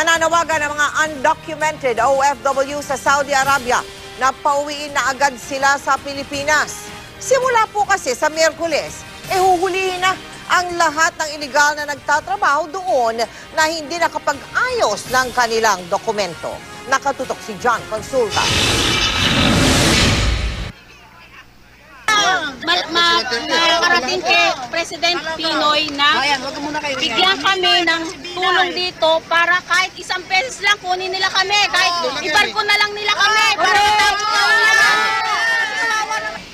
Nananawagan ang mga undocumented OFW sa Saudi Arabia na pauwiin na agad sila sa Pilipinas. Simula po kasi sa Miyerkules, eh huhulihin na ang lahat ng iligal na nagtatrabaho doon na hindi nakapag-ayos ng kanilang dokumento. Nakatutok si John Consulta. mal, ma, makarating kay President Pinoy na bigyan kami ng tulong dito para kahit isang pesos lang kunin nila kami, kahit ibarko na lang nila kami. Para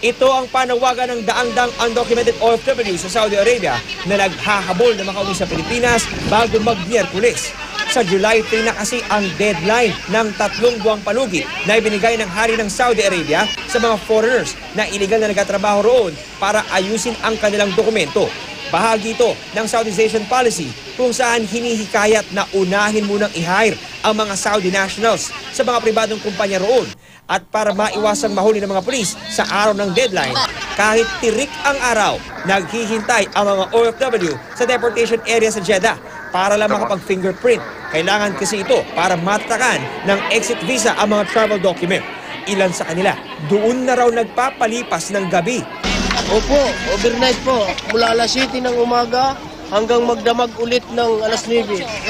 Ito ang panawagan ng daang-dang undocumented OFW sa Saudi Arabia na naghahabol na makauwi sa Pilipinas bago mag-Miyerkules. Sa July 3 na kasi ang deadline ng tatlong buwang palugi na ibinigay ng hari ng Saudi Arabia sa mga foreigners na iligal na nagtatrabaho roon para ayusin ang kanilang dokumento. Bahagi ito ng Saudization policy kung saan hinihikayat na unahin munang i-hire ang mga Saudi nationals sa mga pribadong kumpanya roon at para maiwasang mahuli ng mga pulis sa araw ng deadline, kahit tirik ang araw, naghihintay ang mga OFW sa deportation area sa Jeddah para lang makapag-fingerprint. Kailangan kasi ito para matakan ng exit visa ang mga travel document. Ilan sa kanila, doon na raw nagpapalipas ng gabi Opo, overnight po. Mula alas 7 ng umaga hanggang magdamag ulit ng alas 9.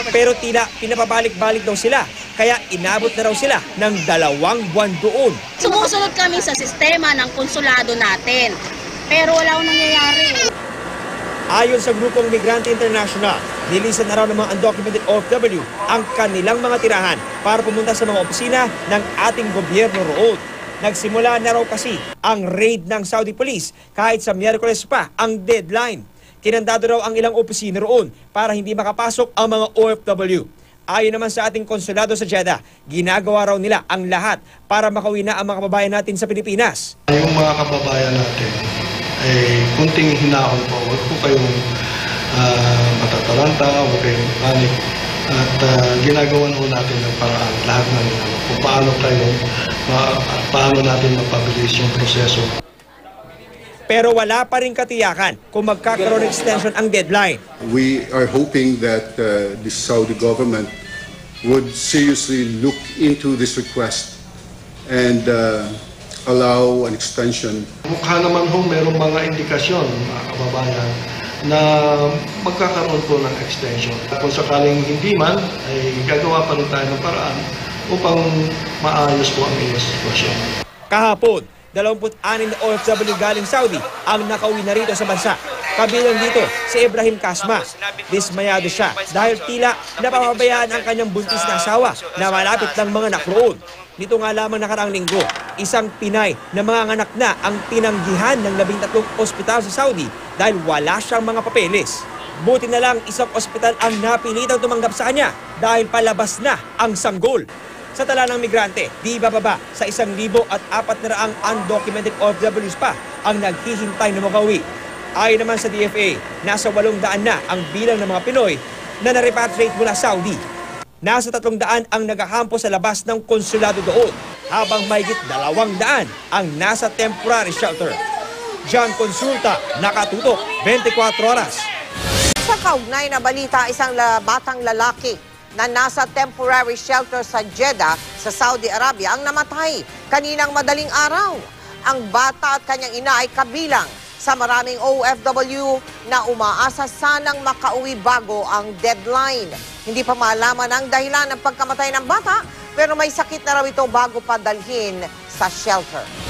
Pero tila pinapabalik-balik daw sila. Kaya inabot na raw sila ng dalawang buwan doon. Sumusunod kami sa sistema ng konsulado natin. Pero wala akong nangyayari. Ayon sa grupong Migrante International, nilisan na raw ng mga undocumented OFW ang kanilang mga tirahan para pumunta sa mga opisina ng ating gobyerno roon. Nagsimula na raw kasi ang raid ng Saudi Police kahit sa Miyerkules pa ang deadline. Kinandado raw ang ilang opisina roon para hindi makapasok ang mga OFW. Ayon naman sa ating konsulado sa Jeddah, ginagawa raw nila ang lahat para makauwi na ang mga kababayan natin sa Pilipinas. Yung mga kababayan natin ay kunting hinahon po. Huwag po kayong matataranta, huwag kayong panic. At ah, ginagawa po natin ng paraan lahat ng ano, kung paano tayo, ma- paano natin mapabilis yung proseso. Pero wala pa rin katiyakan kung magkakaroon extension ang deadline. We are hoping that uh, the Saudi government would seriously look into this request and uh, allow an extension Mukha naman ho merong mga indikasyon, mga kababayan, na magkakaroon po ng extension. Kung sakaling hindi man, ay gagawa pa rin tayo ng paraan upang maayos po ang inyong sitwasyon. Kahapon, 26 na OFW galing Saudi ang nakauwi na rito sa bansa. Kabilang dito si Ibrahim Kasma. Dismayado siya dahil tila napapabayaan ang kanyang buntis na asawa na malapit ng mga nakroon. Nito nga lamang nakaraang linggo, isang Pinay na mga anak na ang tinanggihan ng labing tatlong ospital sa Saudi dahil wala siyang mga papeles. Buti na lang isang ospital ang napilitang tumanggap sa kanya dahil palabas na ang sanggol. Sa tala ng migrante, di bababa sa isang libo at apat na raang undocumented OFWs pa ang naghihintay na makauwi. Ayon naman sa DFA, nasa walong daan na ang bilang ng mga Pinoy na na-repatriate mula Saudi. Nasa tatlong daan ang nagahampo sa labas ng konsulado doon, habang mahigit dalawang daan ang nasa temporary shelter. John Consulta, nakatutok 24 oras. Sa kaugnay na balita, isang batang lalaki na nasa temporary shelter sa Jeddah sa Saudi Arabia ang namatay kaninang madaling araw. Ang bata at kanyang ina ay kabilang sa maraming OFW na umaasa sanang makauwi bago ang deadline. Hindi pa malaman ang dahilan ng pagkamatay ng bata pero may sakit na raw ito bago padalhin sa shelter.